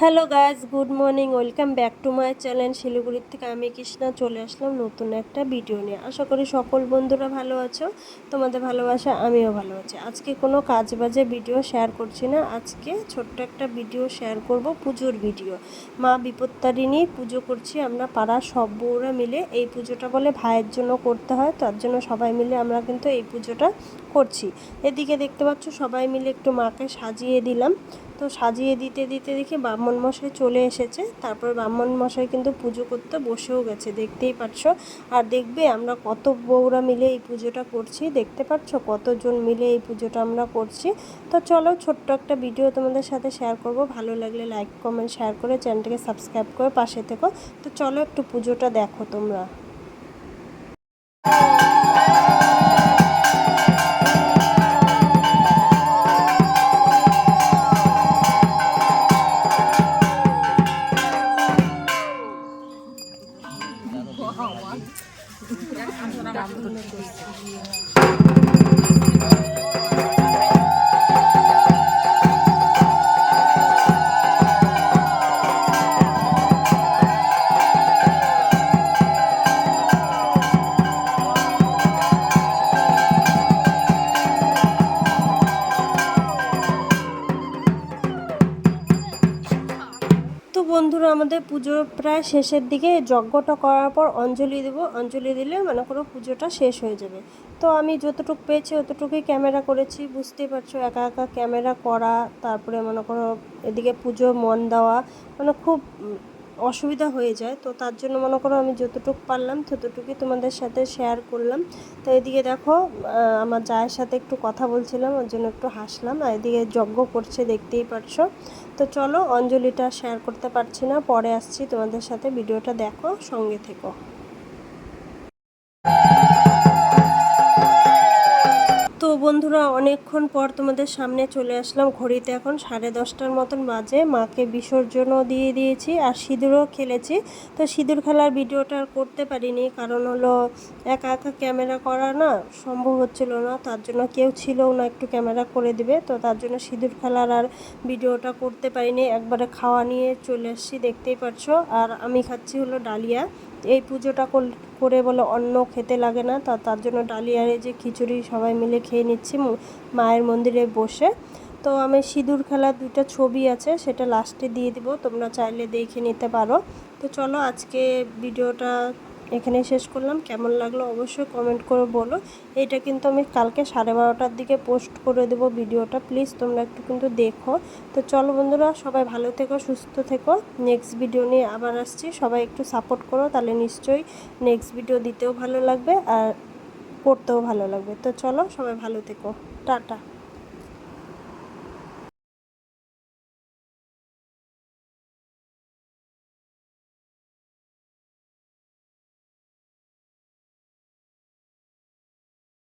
Hello guys good morning, welcome back to my channel শিলিগুড়ির থেকে আমি কৃষ্ণা, চলে আসলাম নতুন একটা ভিডিও নিয়ে। আশা করি সকল বন্ধুরা ভালো আছো, তোমাদের ভালোবাসা আমিও ভালো আছি। আজকে কোনো কাজ বাজে ভিডিও শেয়ার করছি না, আজকে ছোট্ট একটা ভিডিও শেয়ার করব, পুজোর ভিডিও। মা বিপত্তারিণী পুজো করছি আমরা পাড়ার সব বউরা মিলে, এই পুজোটা বলে ভাইয়ের জন্য করতে হয়, তার জন্য সবাই মিলে আমরা কিন্তু এই পুজোটা করছি। এদিকে দেখতে পাচ্ছ সবাই মিলে একটু মাকে সাজিয়ে দিলাম তো সাজিয়ে দিতে দিতে দেখি ব্রাহ্মণ মশাই চলে এসেছে। তারপর ব্রাহ্মণ মশাই কিন্তু পুজো করতে বসেও গেছে, দেখতেই পাচ্ছ। আর দেখবে আমরা কত বউরা মিলে এই পুজোটা করছি, দেখতে পাচ্ছ? কতজন মিলে এই পুজোটা আমরা করছি। তো চলো ছোট্ট একটা ভিডিও তোমাদের সাথে শেয়ার করব। ভালো লাগলে লাইক কমেন্ট শেয়ার করে চ্যানেলটাকে সাবস্ক্রাইব করে পাশে থেকো। তো চলো একটু পুজোটা দেখো তোমরা। তো বন্ধুরা, আমাদের পুজো প্রায় শেষের দিকে যজ্ঞটা করার পর অঞ্জলি দেবো। অঞ্জলি দিলে মনে করো পুজোটা শেষ হয়ে যাবে। তো আমি যতটুকু পেয়েছি অতটুকুই ক্যামেরা করেছি। বুঝতেই পারছ, একা একা ক্যামেরা করা, তারপরে মনে করো এদিকে পুজো মন দেওয়া মানে খুব অসুবিধা হয়ে যায়। তো তার জন্য মনে করো আমি যতটুকু পারলাম ততটুকুই তোমাদের সাথে শেয়ার করলাম। তো এদিকে দেখো আমার জায়ের সাথে একটু কথা বলছিলাম, ওর জন্য একটু হাসলাম। আর এদিকে যজ্ঞ করছে, দেখতেই পারছ। তো চলো, অঞ্জলিটা শেয়ার করতে পারছি না। পরে আসছি তোমাদের সাথে, ভিডিওটা দেখো, সঙ্গে থেকো। বন্ধুরা, অনেকক্ষণ পর তোমাদের সামনে চলে আসলাম ঘড়িতে। এখন সাড়ে দশটার মতন বাজে। মাকে বিসর্জনও দিয়ে দিয়েছি আর সিঁদুরও খেলেছি। তো সিঁদুর খেলার ভিডিওটা আর করতে পারিনি, কারণ হলো একা একা ক্যামেরা করা না সম্ভব হচ্ছিল না। তার জন্য কেউ ছিলও না, একটু ক্যামেরা করে দিবে। তো তার জন্য সিঁদুর খেলার আর ভিডিওটা করতে পারিনি। একবারে খাওয়া নিয়ে চলে আসছি, দেখতেই পারছ। আর আমি খাচ্ছি হলো ডালিয়া। এই পুজোটা করে বলে অন্ন খেতে লাগে না, তা, তার জন্য ডালিয়ার যে খিচুড়ি সবাই মিলে খেয়ে নিচ্ছি মায়ের মন্দিরে বসে। তো আমি সিঁদুর খেলার দুইটা ছবি আছে, সেটা লাস্টে দিয়ে দিব, তোমরা চাইলে দেখে নিতে পারো। তো চলো আজকে ভিডিওটা এখানে শেষ করলাম। কেমন লাগল অবশ্যই কমেন্ট করে বলো। এটা কিন্তু আমি কালকে সাড়ে বারোটার দিকে পোস্ট করে দেবো ভিডিওটা। প্লিজ তোমরা একটু কিন্তু দেখো। তো চলো বন্ধুরা, সবাই ভালো থেকো, সুস্থ থেকো। নেক্সট ভিডিও নিয়ে আবার আসছি। সবাই একটু সাপোর্ট করো, তাহলে নিশ্চয়ই নেক্সট ভিডিও দিতেও ভালো লাগবে আর করতেও ভালো লাগবে। তো চলো সবাই ভালো থেকো। টাটা।